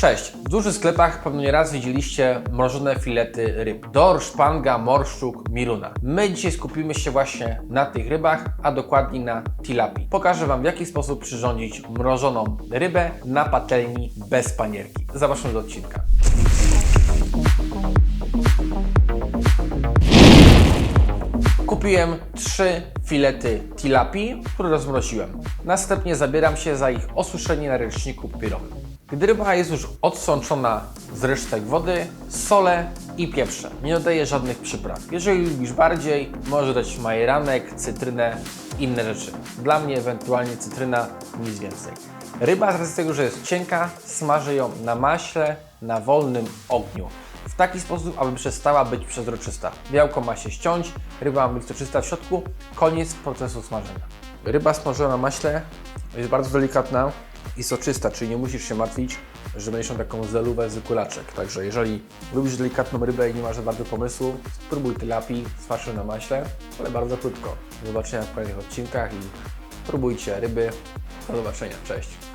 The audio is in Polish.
Cześć! W dużych sklepach pewno nieraz widzieliście mrożone filety ryb. Dorsz, panga, morszczuk, miruna. My dzisiaj skupimy się właśnie na tych rybach, a dokładniej na tilapii. Pokażę Wam w jaki sposób przyrządzić mrożoną rybę na patelni bez panierki. Zapraszam do odcinka. Kupiłem trzy filety tilapii, które rozmroziłem. Następnie zabieram się za ich osuszenie na ręczniku papierowym. Gdy ryba jest już odsączona z resztek wody, solę i pieprze. Nie dodaję żadnych przypraw. Jeżeli lubisz bardziej, możesz dać majeranek, cytrynę, inne rzeczy. Dla mnie ewentualnie cytryna, nic więcej. Ryba z racji tego, że jest cienka, smażę ją na maśle, na wolnym ogniu w taki sposób, aby przestała być przezroczysta. Białko ma się ściąć, ryba ma być soczysta w środku, koniec procesu smażenia. Ryba smażona na maśle jest bardzo delikatna i soczysta, czyli nie musisz się martwić, że będziesz miał taką zelówę z kulaczek. Także jeżeli lubisz delikatną rybę i nie masz za bardzo pomysłu, spróbuj tilapii, smaż ją na maśle, ale bardzo krótko. Do zobaczenia w kolejnych odcinkach i próbujcie ryby. Do zobaczenia, cześć.